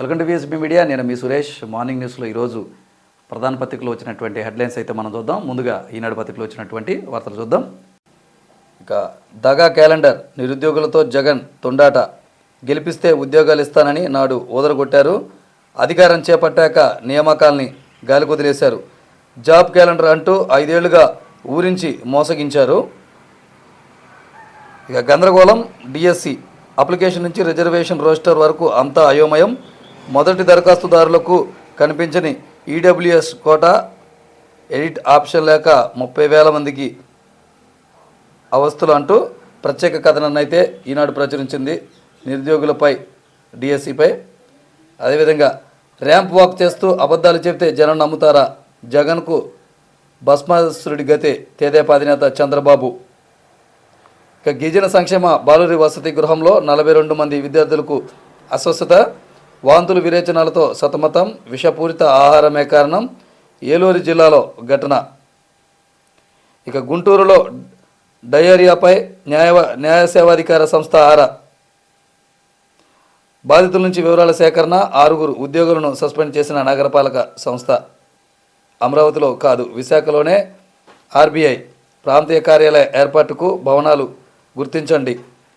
Welcome to విఎస్బీ media నేను మీ Suresh. Morning న్యూస్లో ఈరోజు ప్రధాన పత్రికలో వచ్చినటువంటి హెడ్లైన్స్ అయితే మనం చూద్దాం. ముందుగా ఈనాడు పత్రికలో వచ్చినటువంటి వార్తలు చూద్దాం. ఇక దగా క్యాలెండర్ నిరుద్యోగులతో జగన్ తొండాట. గెలిపిస్తే ఉద్యోగాలు ఇస్తానని నాడు ఓదరగొట్టారు అధికారం చేపట్టాక నియామకాల్ని గాలి వదిలేశారు జాబ్ క్యాలెండర్ అంటూ ఐదేళ్ళుగా ఊరించి మోసగించారు. ఇక గందరగోళం డిఎస్సి అప్లికేషన్ నుంచి రిజర్వేషన్ రోస్టర్ వరకు అంతా అయోమయం. మొదటి దరఖాస్తుదారులకు కనిపించని ఈడబ్ల్యూఎస్ కోటా ఎడిట్ ఆప్షన్ లేక ముప్పై వేల మందికి అవస్థలు అంటూ ప్రత్యేక కథనాన్ని అయితే ఈనాడు ప్రచురించింది నిరుద్యోగులపై డిఎస్సిపై. అదేవిధంగా ర్యాంప్ వాక్ చేస్తూ అబద్ధాలు చెబితే జనం నమ్ముతారా? జగన్కు భస్మాసురుడి గతే తెదేపా అధినేత చంద్రబాబు. ఇక గిరిజన సంక్షేమ బాలురి వసతి గృహంలో నలభై రెండు మంది విద్యార్థులకు అస్వస్థత. వాంతులు విరేచనాలతో సతమతం విషపూరిత ఆహారమే కారణం ఏలూరు జిల్లాలో ఘటన. ఇక గుంటూరులో డయేరియాపై న్యాయ న్యాయసేవాధికార సంస్థ ఆరా. బాధితుల నుంచి వివరాల సేకరణ ఆరుగురు ఉద్యోగులను సస్పెండ్ చేసిన నగరపాలక సంస్థ అమరావతిలో కాదు. విశాఖలోనే ఆర్బీఐ ప్రాంతీయ కార్యాలయ ఏర్పాటుకు భవనాలు గుర్తించండి.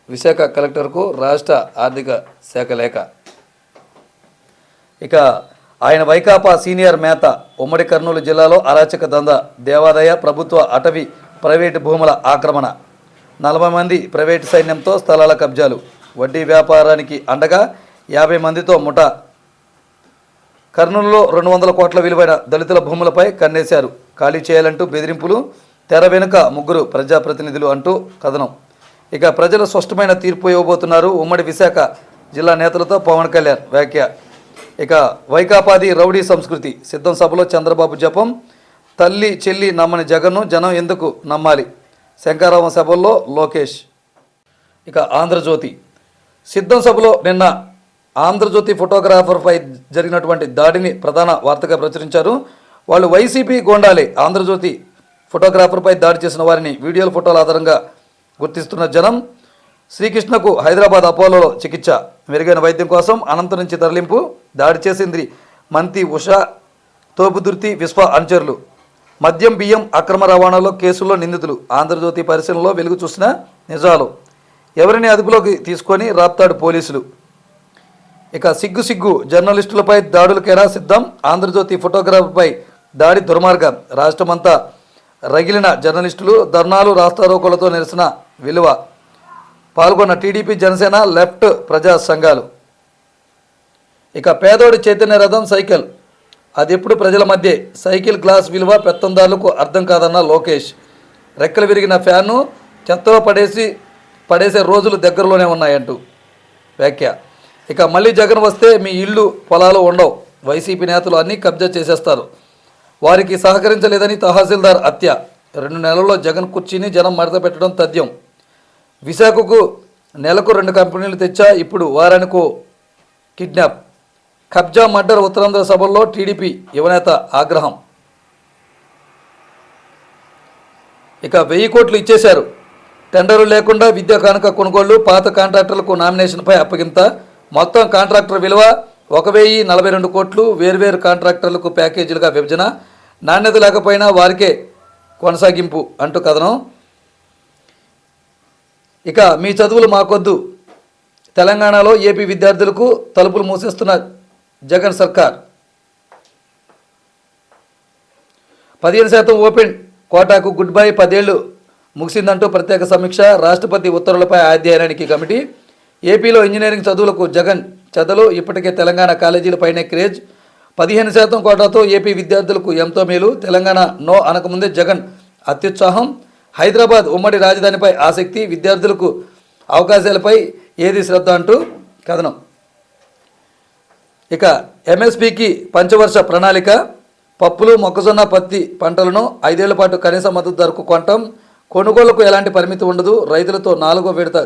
విశాఖ కలెక్టర్కు రాష్ట్ర ఆర్థిక శాఖ లేఖ. ఇక ఆయన వైకాపా సీనియర్ మేత ఉమ్మడి కర్నూలు జిల్లాలో అరాచక దంద దేవాదాయ ప్రభుత్వ అటవీ ప్రైవేటు భూముల ఆక్రమణ. నలభై మంది ప్రైవేటు సైన్యంతో స్థలాల కబ్జాలు. వడ్డీ వ్యాపారానికి అండగా యాభై మందితో ముఠా. కర్నూలులో రెండు వందల కోట్ల విలువైన దళితుల భూములపై కన్నేశారు. ఖాళీ చేయాలంటూ బెదిరింపులు. తెర వెనుక ముగ్గురు ప్రజాప్రతినిధులు అంటూ కథనం. ఇక ప్రజలు స్పష్టమైన తీర్పు ఇవ్వబోతున్నారు ఉమ్మడి విశాఖ జిల్లా నేతలతో పవన్ కళ్యాణ్ వ్యాఖ్య. ఇక వైకాపాది రౌడీ సంస్కృతి. సిద్ధం సభలో చంద్రబాబు జపం తల్లి చెల్లి నమ్మని జగన్ను జనం ఎందుకు నమ్మాలి? శంకారావం సభల్లో లోకేష్. ఇక ఆంధ్రజ్యోతి. సిద్ధం సభలో నిన్న ఆంధ్రజ్యోతి ఫోటోగ్రాఫర్పై జరిగినటువంటి దాడిని ప్రధాన వార్తగా ప్రచురించారు. వాళ్ళు వైసీపీ గోండాలే. ఆంధ్రజ్యోతి ఫోటోగ్రాఫర్పై దాడి చేసిన వారిని వీడియోల ఫోటోల ఆధారంగా గుర్తిస్తున్న జనం శ్రీకృష్ణకు హైదరాబాద్ అపోలోలో చికిత్స మెరుగైన వైద్యం కోసం అనంత నుంచి తరలింపు దాడి చేసింది మంతి ఉషా తోపుదుర్తి విశ్వ అనుచరులు. మద్యం బియ్యం అక్రమ రవాణాలో కేసుల్లో నిందితులు. ఆంధ్రజ్యోతి పరిశీలనలో వెలుగు చూసిన నిజాలు. ఎవరిని అదుపులోకి తీసుకొని రాప్తాడు పోలీసులు? ఇక సిగ్గు సిగ్గు జర్నలిస్టులపై దాడులకేరా సిద్ధం? ఆంధ్రజ్యోతి ఫోటోగ్రాఫర్పై దాడి దుర్మార్గం. రాష్ట్రమంతా రగిలిన జర్నలిస్టులు ధర్నాలు రాస్తారోకోలతో నిరసన విలువ. పాల్గొన్న టీడీపీ జనసేన లెఫ్ట్ ప్రజా సంఘాలు. ఇక పేదోడి చైతన్య రథం సైకిల్. అది ఎప్పుడు ప్రజల మధ్య? సైకిల్ గ్లాస్ విలువ పెత్తందారులకు అర్థం కాదన్న లోకేష్. రెక్కలు విరిగిన ఫ్యాన్ను చెత్తలో పడేసి పడేసే రోజులు దగ్గరలోనే ఉన్నాయంటూ వ్యాఖ్య. ఇక మళ్ళీ జగన్ వస్తే మీ ఇల్లు పొలాలు ఉండవు. వైసీపీ నేతలు అన్నీ కబ్జా చేసేస్తారు. వారికి సహకరించలేదని తహసీల్దార్ హత్య. రెండు నెలల్లో జగన్ కుర్చీని జనం మడత పెట్టడం తథ్యం. విశాఖకు నెలకు రెండు కంపెనీలు తెచ్చా? ఇప్పుడు వారానికి కిడ్నాప్. కబ్జా మర్డర్ ఉత్తరాంధ్ర సభల్లో టీడీపీ యువనేత ఆగ్రహం. ఇక వెయ్యి కోట్లు ఇచ్చేశారు. టెండర్లు లేకుండా విద్యా కానుక కొనుగోళ్ళు పాత కాంట్రాక్టర్లకు నామినేషన్పై అప్పగింత. మొత్తం కాంట్రాక్టర్ విలువ ఒక వెయ్యి నలభై రెండు కోట్లు. వేర్వేరు కాంట్రాక్టర్లకు ప్యాకేజీలుగా విభజన. నాణ్యత లేకపోయినా వారికే కొనసాగింపు అంటూ కథనం. ఇక మీ చదువులు మాకొద్దు. తెలంగాణలో ఏపీ విద్యార్థులకు తలుపులు మూసేస్తున్న జగన్ సర్కార్. పదిహేను శాతం ఓపెన్ కోటాకు గుడ్ బై పదేళ్ళు ముగిసిందంటూ ప్రత్యేక సమీక్ష రాష్ట్రపతి ఉత్తర్వులపై అధ్యయనానికి కమిటీ. ఏపీలో ఇంజనీరింగ్ చదువులకు జగన్ చదలు ఇప్పటికే తెలంగాణ కాలేజీలపైనే క్రేజ్. పదిహేను శాతం కోటాతో ఏపీ విద్యార్థులకు ఎంతో మేలు తెలంగాణ నో అనకముందే జగన్ అత్యుత్సాహం. హైదరాబాద్ ఉమ్మడి రాజధానిపై ఆసక్తి విద్యార్థులకు అవకాశాలపై ఏది శ్రద్ధ అంటూ కథనం. ఇక ఎంఎస్పికి పంచవర్ష ప్రణాళిక పప్పులు మొక్కజొన్న పత్తి పంటలను ఐదేళ్ళ పాటు కనీస మద్దతు ధరకు కొనటం కొనుగోలుకు ఎలాంటి పరిమితి ఉండదు రైతులతో నాలుగో విడత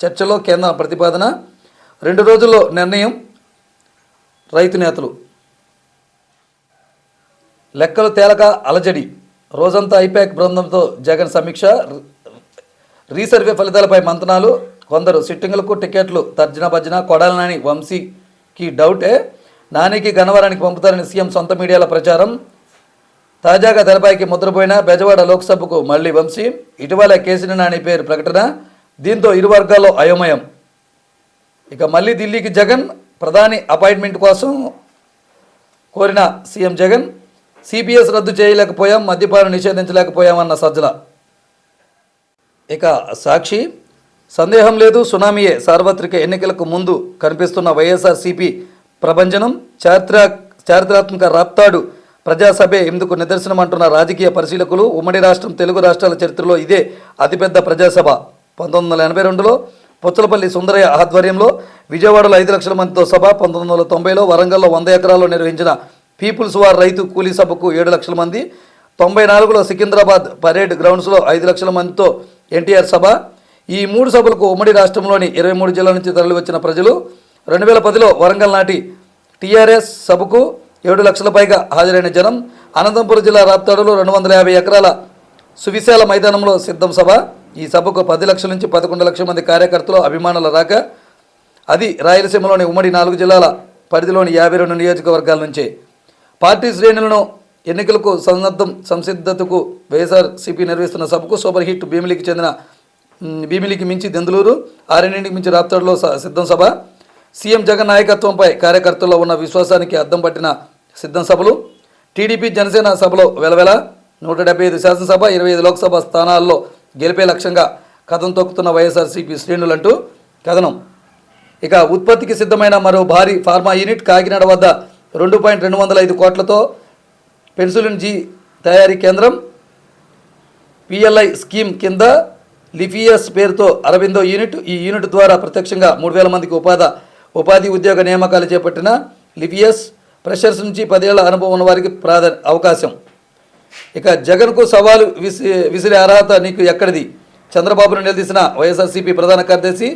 చర్చలో కేంద్ర ప్రతిపాదన రెండు రోజుల్లో నిర్ణయం రైతు నేతలు. లెక్కలు తేలక అలజడి. రోజంతా ఐపాక్ బృందంతో జగన్ సమీక్ష రీసర్వే ఫలితాలపై మంతనాలు కొందరు సిట్టింగులకు టికెట్లు తర్జన భర్జన కొడాల నాని వంశీకి డౌటే నానికి గన్నవరానికి పంపుతారని సీఎం సొంత మీడియాల ప్రచారం. తాజాగా తెరపైకి ముద్రపోయిన బెజవాడ లోక్సభకు మళ్ళీ వంశీ ఇటీవల కేసీని నాని పేరు ప్రకటన దీంతో ఇరు వర్గాల్లో అయోమయం. ఇక మళ్ళీ ఢిల్లీకి జగన్ ప్రధాని అపాయింట్మెంట్ కోసం కోరిన సీఎం జగన్ సిపిఎస్ రద్దు చేయలేకపోయాం మద్యపానం నిషేధించలేకపోయామన్న సజ్జల. ఇక సాక్షి సందేహం లేదు సునామీయే. సార్వత్రిక ఎన్నికలకు ముందు కనిపిస్తున్న వైఎస్ఆర్సీపీ ప్రభంజనం చారిత్ర చారిత్రాత్మక రాప్తాడు ప్రజాసభే ఎందుకు నిదర్శనం అంటున్న రాజకీయ పరిశీలకులు ఉమ్మడి రాష్ట్రం తెలుగు రాష్ట్రాల చరిత్రలో ఇదే అతిపెద్ద ప్రజాసభ. పంతొమ్మిది వందల ఎనభై రెండులో పుచ్చలపల్లి సుందరయ్య ఆధ్వర్యంలో విజయవాడలో ఐదు లక్షల మందితో సభ పంతొమ్మిది వందల తొంభైలో వరంగల్లో వంద ఎకరాల్లో నిర్వహించిన పీపుల్స్ వార్ రైతు కూలీ సభకు ఏడు లక్షల మంది తొంభై నాలుగులో సికింద్రాబాద్ పరేడ్ గ్రౌండ్స్లో ఐదు లక్షల మందితో ఎన్టీఆర్ సభ. ఈ మూడు సభలకు ఉమ్మడి రాష్ట్రంలోని ఇరవై మూడు జిల్లాల నుంచి తరలివచ్చిన ప్రజలు రెండు వేల పదిలో వరంగల్ నాటి టీఆర్ఎస్ సభకు ఏడు లక్షల పైగా హాజరైన జనం అనంతపురం జిల్లా రాప్తాడులో రెండు వందల యాభై ఎకరాల సువిశాల మైదానంలో సిద్ధం సభ. ఈ సభకు పది లక్షల నుంచి పదకొండు లక్షల మంది కార్యకర్తలు అభిమానుల రాక అది రాయలసీమలోని ఉమ్మడి నాలుగు జిల్లాల పరిధిలోని యాభై రెండు నియోజకవర్గాల నుంచే. పార్టీ శ్రేణులను ఎన్నికలకు సన్నద్ధం సంసిద్ధతకు వైఎస్ఆర్ సిపి నిర్వహిస్తున్న సభకు సూపర్ హిట్ భీమిలికి చెందిన భీమిలికి మించి దెందులూరు ఆరెన్నింటికి మించి రాప్తాడులో స- సిద్ధం సభ. సీఎం జగన్ నాయకత్వంపై కార్యకర్తల్లో ఉన్న విశ్వాసానికి అద్దం పట్టిన సిద్ధం సభలు. టీడీపీ జనసేన సభలో వెలవెల. నూట డెబ్బై ఐదు శాసనసభ ఇరవై ఐదు లోక్సభ స్థానాల్లో గెలిపే లక్ష్యంగా కథం తొక్కుతున్న వైఎస్ఆర్సీపీ శ్రేణులంటూ కథనం. ఇక ఉత్పత్తికి సిద్ధమైన మరో భారీ ఫార్మా యూనిట్ కాకినాడ వద్ద రెండు పాయింట్ రెండు వందల ఐదు కోట్లతో పెన్సిలిన్ జీ తయారీ కేంద్రం పిఎల్ఐ స్కీమ్ కింద లిఫియస్ పేరుతో అరవిందో యూనిట్ ఈ యూనిట్ ద్వారా ప్రత్యక్షంగా మూడు వేల మందికి ఉపాధి ఉపాధి ఉద్యోగ నియామకాలు చేపట్టిన లిఫియస్ ప్రెషర్స్ నుంచి పదేళ్ళ అనుభవం ఉన్న వారికి ప్రాధాన్య అవకాశం. ఇక జగన్కు సవాలు విసి విసిరే అర్హత నీకు ఎక్కడిది? చంద్రబాబును నిలదీసిన వైఎస్ఆర్సీపీ ప్రధాన కార్యదర్శి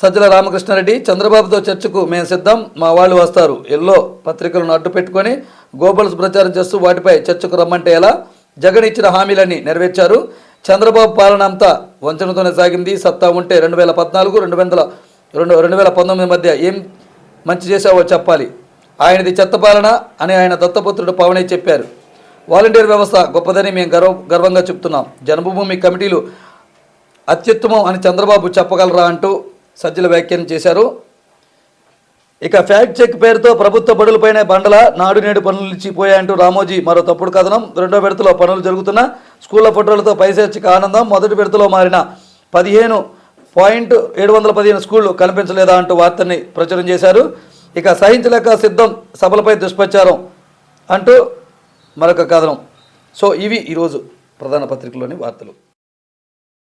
సజ్జల రామకృష్ణారెడ్డి చంద్రబాబుతో చర్చకు మేము సిద్ధం మా వాళ్ళు వస్తారు. ఎల్లో పత్రికలను అడ్డు పెట్టుకొని గోబల్స్ ప్రచారం చేస్తూ వాటిపై చర్చకు రమ్మంటే ఎలా? జగన్ ఇచ్చిన హామీలన్నీ నెరవేర్చారు. చంద్రబాబు పాలన అంతా వంచనతోనే సాగింది. సత్తా ఉంటే రెండు వేల పద్నాలుగు రెండు వందల రెండు రెండు వేల పంతొమ్మిది మధ్య ఏం మంచి చేశావో చెప్పాలి. ఆయనది చెత్త పాలన అని ఆయన దత్తపుత్రుడు పవనే చెప్పారు. వాలంటీర్ వ్యవస్థ గొప్పదని మేము గర్వ గర్వంగా చెప్తున్నాం. జన్మభూమి కమిటీలు అత్యుత్తమం అని చంద్రబాబు చెప్పగలరా అంటూ సజ్జల వ్యాఖ్యానం చేశారు. ఇక ఫ్యాక్ట్ చెక్ పేరుతో ప్రభుత్వ బడులపైనే బండల నాడు నేడు పనులు నిలిచిపోయాయంటూ రామోజీ మరో తప్పుడు కథనం. రెండో విడతలో పనులు జరుగుతున్న స్కూళ్ళ ఫోటోలతో పైసేర్చిక ఆనందం. మొదటి విడతలో మారిన పదిహేను పాయింట్ ఏడు వందల పదిహేను స్కూళ్ళు కనిపించలేదా అంటూ వార్తని ప్రచురం చేశారు. ఇక సహించలేక సిద్ధం సభలపై దుష్ప్రచారం అంటూ మరొక కథనం. సో ఇవి ఈరోజు ప్రధాన పత్రికలోని వార్తలు.